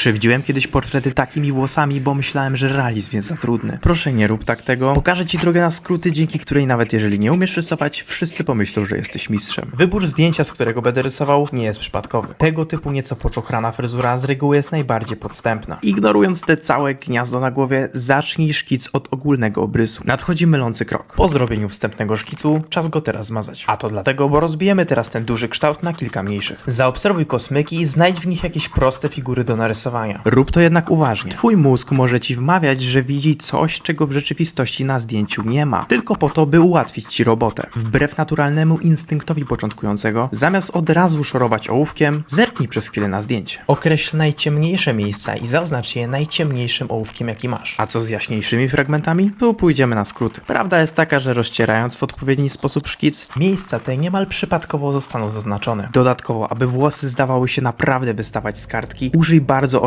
Krzywdziłem kiedyś portrety takimi włosami, bo myślałem, że realizm jest za trudny. Proszę nie rób tak tego. Pokażę ci drogę na skróty, dzięki której nawet jeżeli nie umiesz rysować, wszyscy pomyślą, że jesteś mistrzem. Wybór zdjęcia, z którego będę rysował, nie jest przypadkowy. Tego typu nieco poczochrana fryzura z reguły jest najbardziej podstępna. Ignorując te całe gniazdo na głowie, zacznij szkic od ogólnego obrysu. Nadchodzi mylący krok. Po zrobieniu wstępnego szkicu, czas go teraz zmazać. A to dlatego, bo rozbijemy teraz ten duży kształt na kilka mniejszych. Zaobserwuj kosmyki i znajdź w nich jakieś proste figury do narysowania. Rób to jednak uważnie. Twój mózg może ci wmawiać, że widzi coś, czego w rzeczywistości na zdjęciu nie ma. Tylko po to, by ułatwić ci robotę. Wbrew naturalnemu instynktowi początkującego, zamiast od razu szorować ołówkiem, zerknij przez chwilę na zdjęcie. Określ najciemniejsze miejsca i zaznacz je najciemniejszym ołówkiem, jaki masz. A co z jaśniejszymi fragmentami? Tu pójdziemy na skróty. Prawda jest taka, że rozcierając w odpowiedni sposób szkic, miejsca te niemal przypadkowo zostaną zaznaczone. Dodatkowo, aby włosy zdawały się naprawdę wystawać z kartki, użyj bardzo